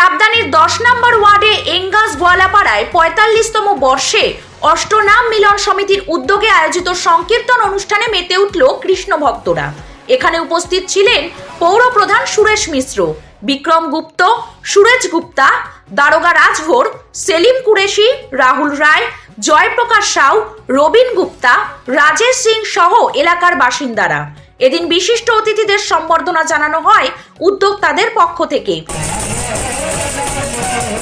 চাপদানির দশ নম্বর ওয়ার্ডে এঙ্গাস গোয়ালাপাড়ায় পঁয়তাল্লিশতম বর্ষে অষ্টনাম মিলন সমিতির উদ্যোগে আয়োজিত সংকীর্তন অনুষ্ঠানে মেতে উঠল কৃষ্ণ ভক্তরা। এখানে উপস্থিত ছিলেন পৌর প্রধান সুরেশ মিশ্র, বিক্রম গুপ্ত, সুরেশ গুপ্তা, দারোগা রাজভোর, সেলিম কুরেশি, রাহুল রায়, জয়প্রকাশ সাউ, রবিন গুপ্তা, রাজেশ সিং সহ এলাকার বাসিন্দারা। এদিন বিশিষ্ট অতিথিদের সম্বর্ধনা জানানো হয় উদ্যোক্তাদের পক্ষ থেকে।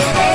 Bye.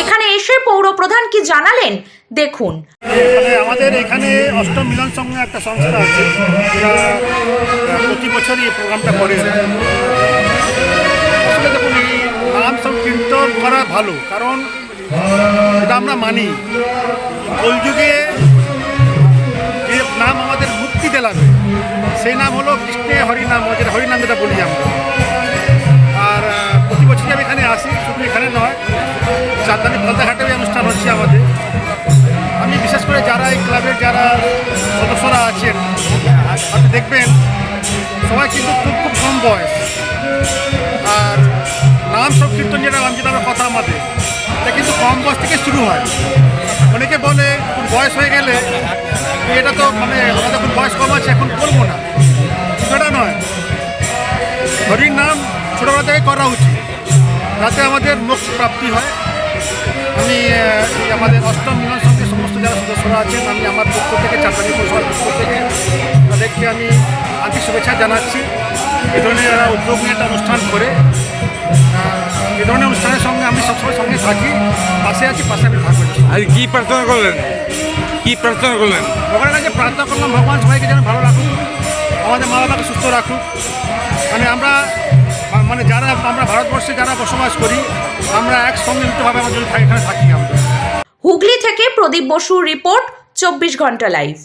এখানে এসে পৌর প্রধান কি জানালেন? দেখুন। আমাদের এখানে অষ্টম মিলন সংঘ একটা সংস্থা আছে। প্রতি বছরই এই প্রোগ্রামটা করে। দেখুন, এই নাম সংকীর্তন করা ভালো, কারণ এটা আমরা মানি। কলযুগে দেলাবে সেই নাম হলো কৃষ্ণে হরিনাম যেটা হরিনাম যেটা বলি আমরা। আর প্রতি বছরই আমি এখানে আসি, শুধু এখানে নয় চাঁদানি পদ্মাঘাটে অনুষ্ঠান হচ্ছে আমাদের। আমি বিশেষ করে যারা এই ক্লাবের যারা সদস্যরা আছেন, আপনি দেখবেন, সবাই কিন্তু খুব খুব কম বয়স। আর নাম সংকীর্তন যেটা যেটা কথা আমাদের, এটা কিন্তু কম বয়স থেকে শুরু হয়। অনেকে বলে বয়স হয়ে গেলে এটা তো মানে আমাদের খুব বয়স কম আছে এখন করব না। সেটা নয়। হরির নাম ছোটোবেলা থেকে করা উচিত। যাতে আমাদের মোক্ষ প্রাপ্তি হয়। আমি আমাদের অষ্টম মিলন সঙ্গে সমস্ত যারা সদস্যরা আছেন, আমি আমার পক্ষ থেকে, চাকরি পরিষদের পক্ষ থেকে, তাদেরকে আমি আন্তরিক শুভেচ্ছা জানাচ্ছি। এ ধরনের উদ্যোগ নিয়ে একটা অনুষ্ঠান করে এ ধরনের অনুষ্ঠানের সঙ্গে আমি সবসময় সঙ্গে থাকি। পাশে আছি পাশে আমি থাকব। আজ কি প্রার্থনা করলেন? কি প্রার্থনা করলেন? ভগবানের কাছে প্রার্থনা করলাম ভগবান সবাইকে যেন ভালো রাখুক আমাদের মা বাবাকে সুস্থ রাখুক। মানে আমরা মানে যারা আমরা ভারতবর্ষে যারা বসবাস করি আমরা একসঙ্গে মিলিতভাবে আমরা যদি থাকি- এখানে থাকি আমরা। হুগলি থেকে প্রদীপ বসুর রিপোর্ট চব্বিশ ঘণ্টা লাইভ।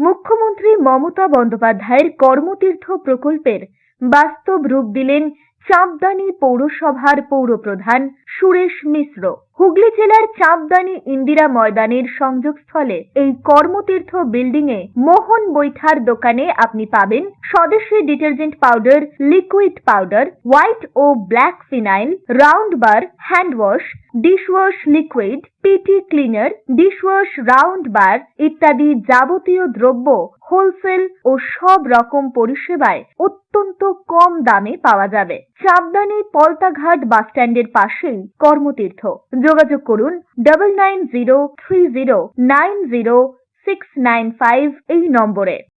মুখ্যমন্ত্রী মমতা বন্দ্যোপাধ্যায়ের কর্মতীর্থ প্রকল্পের বাস্তব রূপ দিলেন চাঁদদানি পৌরসভার পৌরপ্রধান সুরেশ মিশ্র। হুগলি জেলার চাঁদদানি ইন্দিরা ময়দানের সংযোগস্থলে এই কর্মতীর্থ বিল্ডিং এ মোহন বৈঠার দোকানে আপনি পাবেন স্বদেশী detergent powder, liquid powder, white ও black phenyl, round bar, hand wash dishwash liquid PT cleaner dishwash round bar ইত্যাদি যাবতীয় দ্রব্য হোলসেল ও সব রকম পরিষেবায় অত্যন্ত কম দামে পাওয়া যাবে। চাঁদদানি পলতাঘাট বাসস্ট্যান্ডের পাশেই কর্মতীর্থ। যোগাযোগ করুন double nine zero three zero nine zero six nine five এই নম্বরে।